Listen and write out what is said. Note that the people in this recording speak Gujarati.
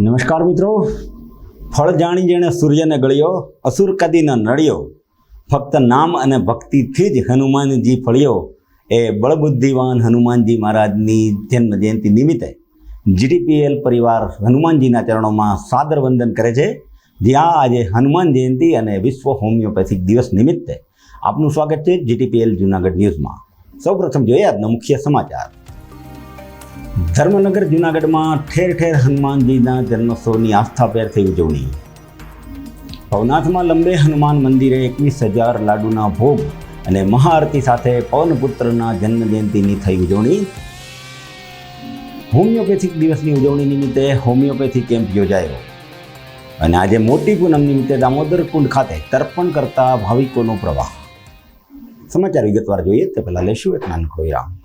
નમસ્કાર મિત્રો. ફળ જાણી જેણે સૂર્યને ગળ્યો, અસુર કદી ન નડ્યો ફક્ત નામ અને ભક્તિથી જ હનુમાનજી ફળ્યો. એ બળબુદ્ધિવાન હનુમાનજી મહારાજની જન્મ જયંતિ નિમિત્તે જીટીપીએલ પરિવાર હનુમાનજીના ચરણોમાં સાદર વંદન કરે છે. જ્યાં આજે હનુમાન જયંતિ અને વિશ્વ હોમિયોપેથિક દિવસ નિમિત્તે આપનું સ્વાગત છે જીટીપીએલ જૂનાગઢ ન્યૂઝમાં. સૌપ્રથમ જોઈએ આજના મુખ્ય સમાચાર. ધર્મનગર, જૂનાગઢમાં ઠેર ઠેર હનુમાનજીના જન્મોત્સવની આસ્થાભેરથી ઉજવણી. ભવનાથમાં લંબે હનુમાન મંદિરે એકવીસ હજાર લાડુના ભોગ અને મહાઆરતી સાથે પવનપુત્રના જન્મજયંતિની થઈ ઉજવણી. હોમિયોપેથિક દિવસની ઉજવણી નિમિત્તે હોમિયોપેથી કેમ્પ યોજાયો. અને આજે મોટી પૂનમ નિમિત્તે દામોદર કુંડ ખાતે તર્પણ કરતા ભાવિકોનો પ્રવાહ. સમાચાર વિગતવાર જોઈએ તે પહેલાં લેશું એક નાનકડો વિરામ.